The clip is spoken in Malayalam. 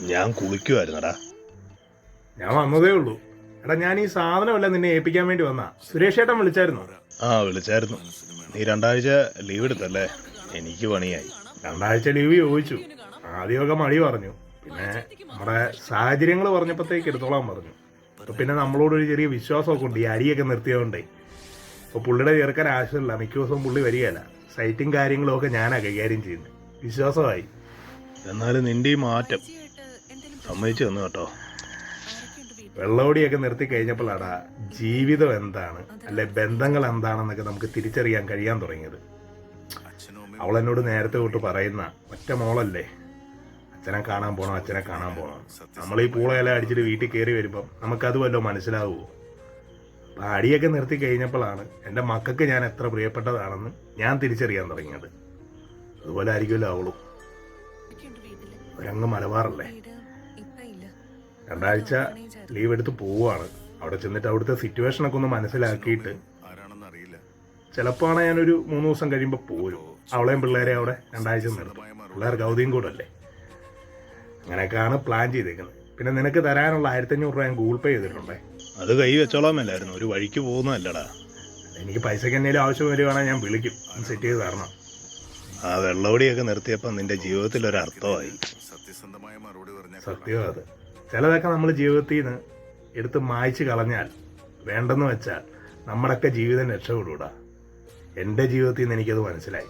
ഞാൻ കുളിക്കുമായിരുന്നടാ ഞാൻ വന്നതേ ഉള്ളൂ. എടാ ഞാൻ ഈ സാധനമല്ല നിന്നെ ഏൽപ്പിക്കാൻ വേണ്ടി വന്നാ. സുരേഷ് ഏട്ടൻ വിളിച്ചായിരുന്നു. ആ വിളിച്ചായിരുന്നു. നീ രണ്ടാഴ്ച ലീവ് എടുത്തല്ലേ? എനിക്ക് പണിയായി. രണ്ടാഴ്ച ലീവ് ചോദിച്ചു. ആദ്യമൊക്കെ മടി പറഞ്ഞു. പിന്നെ നമ്മുടെ സാഹചര്യങ്ങൾ പറഞ്ഞപ്പോഴത്തേക്ക് എടുത്തോളാൻ പറഞ്ഞു. അപ്പൊ പിന്നെ നമ്മളോടൊരു ചെറിയ വിശ്വാസമൊക്കെ ഉണ്ട്. ഈ അരിയൊക്കെ നിർത്തിയതുകൊണ്ടേ. അപ്പോൾ പുള്ളിയുടെ ചേർക്കാൻ ആവശ്യമില്ല. മിക്ക ദിവസവും പുള്ളി വരികയല്ല. സൈറ്റും കാര്യങ്ങളും ഒക്കെ ഞാനാ കൈകാര്യം ചെയ്യുന്നത്. വിശ്വാസമായി. എന്നാലും നിന്റെ ഈ മാറ്റം സമ്മതിച്ചു തന്നു കേട്ടോ. വെള്ളോടിയൊക്കെ നിർത്തി കഴിഞ്ഞപ്പോഴാടാ ജീവിതം എന്താണ്? അല്ലെ ബന്ധങ്ങൾ എന്താണെന്നൊക്കെ നമുക്ക് തിരിച്ചറിയാൻ കഴിയാൻ തുടങ്ങിയത്. അവൾ എന്നോട് നേരത്തെ തൊട്ട് പറയുന്ന ഒറ്റ മോളല്ലേ? അച്ഛനെ കാണാൻ പോണം അച്ഛനെ കാണാൻ പോണം. നമ്മൾ ഈ പൂളയെല്ലാം അടിച്ചിട്ട് വീട്ടിൽ കയറി വരുമ്പം നമുക്കത് വല്ലോ മനസ്സിലാവുമോ അപ്പം അടിയൊക്കെ നിർത്തി കഴിഞ്ഞപ്പോഴാണ് എന്റെ മക്കൾക്ക് ഞാൻ എത്ര പ്രിയപ്പെട്ടതാണെന്ന് ഞാൻ തിരിച്ചറിയാൻ തുടങ്ങിയത്. അതുപോലെ ആയിരിക്കുമല്ലോ അവളും. ഒരങ്ങ് മലബാറല്ലേ? രണ്ടാഴ്ച ലീവ് എടുത്ത് പോവുകയാണ് അവിടെ ചെന്നിട്ട് അവിടുത്തെ സിറ്റുവേഷനൊക്കെ ഒന്ന് മനസ്സിലാക്കിയിട്ട് ചിലപ്പോൾ ഞാനൊരു മൂന്ന് ദിവസം കഴിയുമ്പോൾ പോരും. അവളെയും പിള്ളേരെ അവിടെ രണ്ടാഴ്ച നിർത്തും പിള്ളേർ അവധിയും കൂടെ അല്ലേ അങ്ങനെയൊക്കെയാണ് പ്ലാൻ ചെയ്തേക്കുന്നത്. പിന്നെ നിനക്ക് തരാനുള്ള ആയിരത്തഞ്ഞൂറ് രൂപ ഞാൻ ഗൂഗിൾ പേ ചെയ്തിട്ടുണ്ടേ? അത് കൈ വെച്ചോളാമല്ലായിരുന്നു. ഒരു വഴിക്ക് പോകുന്നതല്ലടാ. എനിക്ക് പൈസക്ക് എന്തെങ്കിലും ആവശ്യം വരികയാണെങ്കിൽ ഞാൻ വിളിക്കും. സെറ്റ് ചെയ്ത് തരണം. ആ വെള്ളോടിയൊക്കെ നിർത്തിയപ്പോൾ നിന്റെ ജീവിതത്തിൽ ഒരു അർത്ഥമായി. സത്യസന്ധമായ മറുപടി പറഞ്ഞ സത്യം അത്. ചിലതൊക്കെ നമ്മൾ ജീവിതത്തിൽ നിന്ന് എടുത്ത് മായ്ച്ചു കളഞ്ഞാൽ വേണ്ടെന്ന് വെച്ചാൽ നമ്മുടെയൊക്കെ ജീവിതം രക്ഷപ്പെടൂടാ എന്റെ ജീവിതത്തിൽ നിന്ന് എനിക്കത് മനസ്സിലായി.